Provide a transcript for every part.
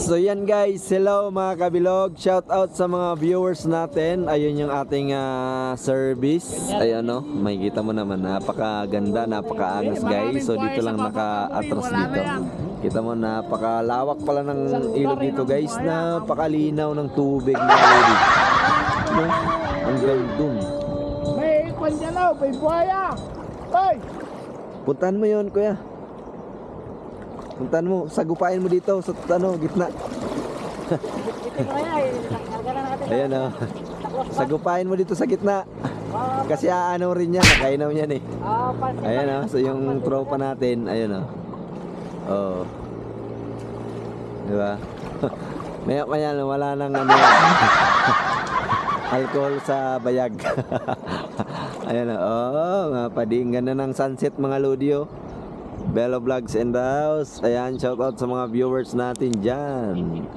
So yan guys, hello mga kabilog. Shout out sa mga viewers natin. Ayun yung ating ah, service. Ayun no, makikita mo naman napakaganda, napakaangas guys. So dito lang naka-atras dito. Kita mo napakalawak pala ng ilog dito guys. Napakalinaw ng tubig mga lodi. No? Hanggang dun. May ikwan dyan oh, may buhaya. Hoy! Puntahan mo yon kuya. Puntahan mo, sagupain mo dito sa ano, gitna. Ayan oh. Sagupain mo dito sa gitna. Kasi aano rin yan, nakainaw yan eh. Ayan oh, so yung tropa natin, ayan oh. Oh. Di ba? Maya maya wala nang ano. Alcohol sa bayag. ayan oh. Oh, nga pading ganda ng sunset mga lodio. Bello Vlogs in the house. Ayan, shout out sa mga viewers natin dyan.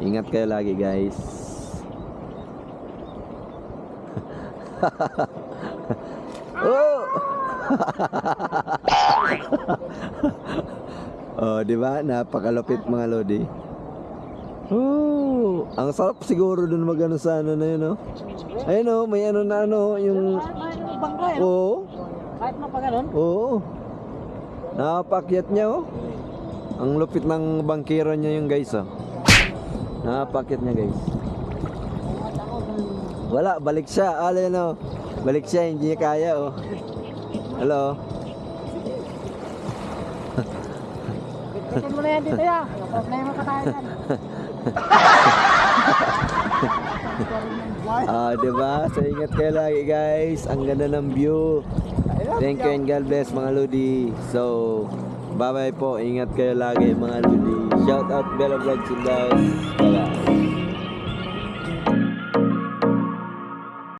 Ingat kayo lagi guys. oh! oh, di ba? Napakalupit mga lodi. Oh, ang sarap siguro dun magano sa ano na yun, oh. Ayun oh, may ano na ano, yung Bangka eh. Oo. Kahit mo pa ganun. Oo. Napakyat niya oh. Ang lupit ng bangkero niya yung guys oh. Napakyat niya guys. Wala, balik siya. Alay no. Balik siya, hindi niya kaya oh. Hello. Bitin mo na yan dito ya. Problema ka tayo yan. Ah, 'di ba? So ingat kayo lagi guys. Ang ganda ng view. Thank you and God bless mga Lodi. So, bye-bye po. Ingat kayo lagi mga Lodi. Shout out Bella Vlogs the house. Bye-bye.